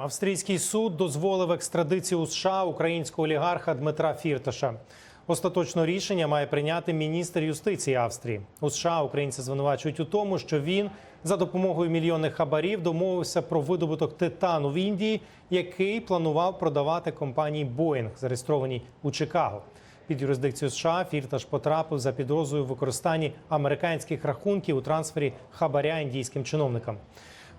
Австрійський суд дозволив екстрадицію США українського олігарха Дмитра Фірташа. Остаточне рішення має прийняти міністр юстиції Австрії. У США українці звинувачують у тому, що він за допомогою мільйонних хабарів домовився про видобуток титану в Індії, який планував продавати компанії Boeing, зареєстрованій у Чикаго. Під юрисдикцію США Фірташ потрапив за підозрою в використанні американських рахунків у трансфері хабаря індійським чиновникам.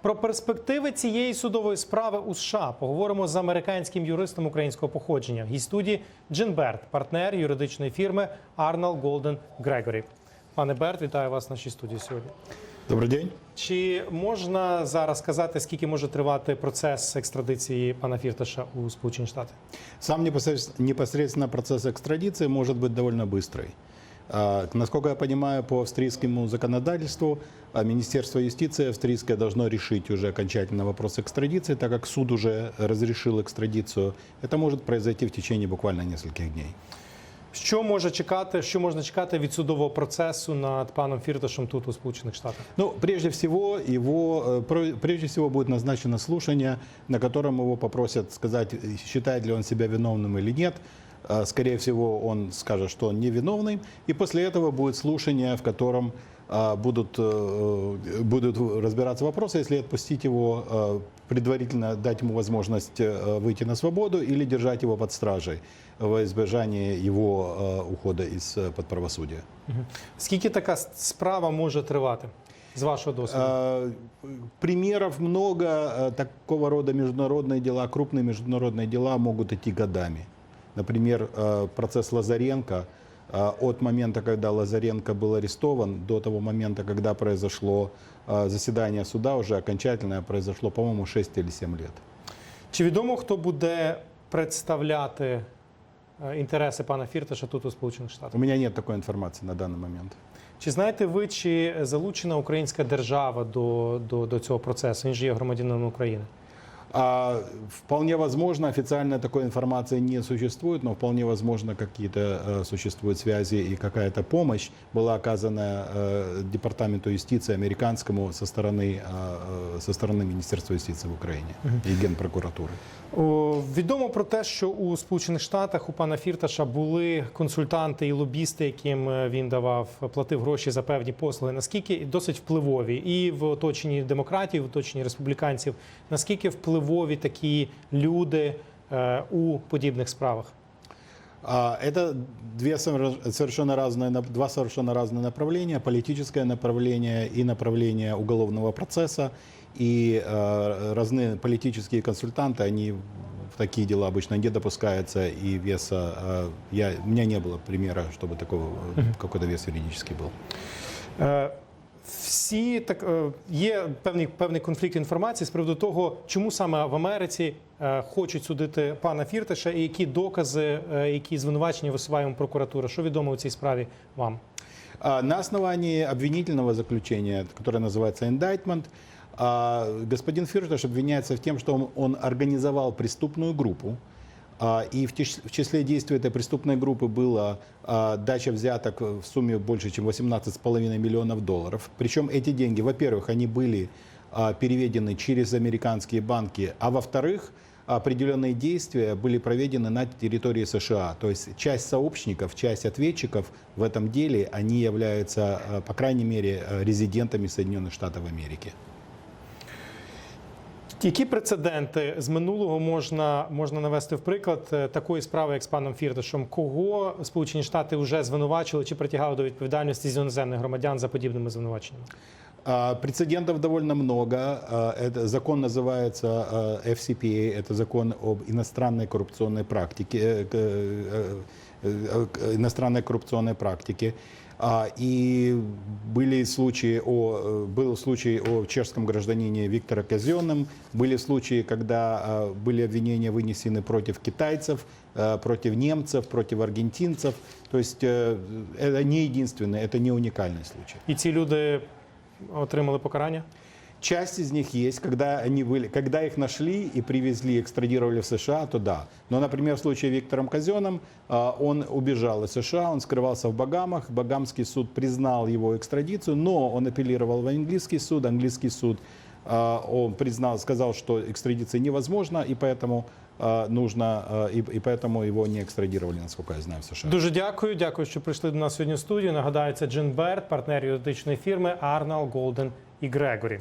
Про перспективи цієї судової справи у США поговоримо з американським юристом українського походження. В гість студії Джин Берт, партнер юридичної фірми Arnold Golden Gregory. Пане Берт, вітаю вас в нашій студії сьогодні. Добрий день. Чи можна зараз сказати, скільки може тривати процес екстрадиції пана Фірташа у Сполучені Штати? Сам непосредственно, непосредственно процесс экстрадиции может быть довольно быстрый. А, Насколько я понимаю, по австрийскому законодательству а, Министерство юстиции австрийское должно решить уже окончательно вопрос экстрадиции, так как суд уже разрешил экстрадицию. Это может произойти в течение буквально нескольких дней. Що може чекати, що можна чекати від судового процесу над паном Фірташем тут у Сполучених Штатах? Ну, прежде всего, его, э, про- прежде всего будет назначено слушание, на котором его попросят сказать, э, считает ли он себя виновным или нет. Э, Скорее всего, он скажет, что он невиновный. И после этого будет слушание, в котором а, будут, э, будут разбираться вопросы, если отпустить его, э, предварительно дать ему возможность э, выйти на свободу или держать его под стражей во избежание его э, ухода из-под правосудия. Скільки така с- справа може тривати з вашого досвіду? Э, Примеров много. Э, Такого рода международные дела, крупные международные дела могут идти годами. Например, э, процесс Лазаренко. э, От момента, когда Лазаренко был арестован, до того момента, когда произошло э, заседание суда, уже окончательное произошло, по-моему, 6 или 7 лет. Чи відомо, хто буде представляти е, інтереси пана Фірташа тут у Сполучених Штатах? У меня нет такой информации на данный момент. Чи знаєте ви, чи залучена українська держава до, до, до цього процесу? Він же є громадянином України. А, вполне возможно, официально такой информации не существует, но вполне возможно, какие-то э, существуют связи и какая-то помощь была оказана э, Департаменту юстиции американскому со стороны, э, со стороны Министерства юстиции в Украине и Генпрокуратуры. О, відомо про те, що у Сполучених Штатах у пана Фірташа були консультанти і лобісти, яким е, він давав, платив гроші за певні послуги. Наскільки досить впливові і в оточенні демократів, в оточенні республіканців, наскільки впливові такі люди е, у подібних справах? А, Это две совер- совершенно разные, нап- два совершенно разные направления. Политическое направление и направление уголовного процесса. И э, разные политические консультанты, они в такие дела обычно не допускаются. И веса... э, я, у меня не было примера, чтобы такого, э, какой-то вес юридический был. Е, Всі так е, є певний певний конфлікт інформації з приводу того, чому саме в Америці е, хочуть судити пана Фірташа, і які докази, е, які звинувачення висуває йому прокуратура. Що відомо у цій справі вам? А, На основании обвинительного заключения, которое называется indictment, а, господин Фирташ обвиняется в тем, что он, он организовал преступную группу, а, и в, числе действий этой преступной группы была а, дача взяток в сумме больше, чем 18,5 миллионов долларов. Причем эти деньги, во-первых, они были а, переведены через американские банки, а во-вторых, определенные действия были проведены на территории США. То есть часть сообщников, часть ответчиков в этом деле, они являются, э, по крайней мере, резидентами Соединенных Штатов Америки. Які прецеденти з минулого можна, можна навести в приклад е, такої справи, як з паном Фірташем? Кого Сполучені Штати вже звинувачили чи притягали до відповідальності з іноземних громадян за подібними звинуваченнями? А, Прецедентов довольно много. А, Это закон называется а, FCPA, это закон об иностранной коррупционной практике, э, к- э, э, к- иностранной коррупционной практике. А, И были случаи о, э, был случай о чешском гражданине Виктора Казенном, были случаи, когда а, были обвинения вынесены против китайцев, э, против немцев, против аргентинцев. То есть э, это не единственный, это не уникальный случай. І ці люди отримали покарання? Часть из них есть, когда они были, когда их нашли и привезли, экстрадировали в США, то да. Но, например, в случае Виктором Казеном, а, он убежал из США, он скрывался в Багамах, Багамский суд признал его экстрадицию, но он апеллировал в английский суд, английский суд а, он признал, сказал, что экстрадиция невозможна, и поэтому а, нужно, а, и, и поэтому его не экстрадировали, насколько я знаю, в США. Дуже дякую. Дякую, що прийшли до нас сьогодні в студію. Нагадаю, це Джин Берт, партнер юридичної фірми Arnall Golden і Грегорі.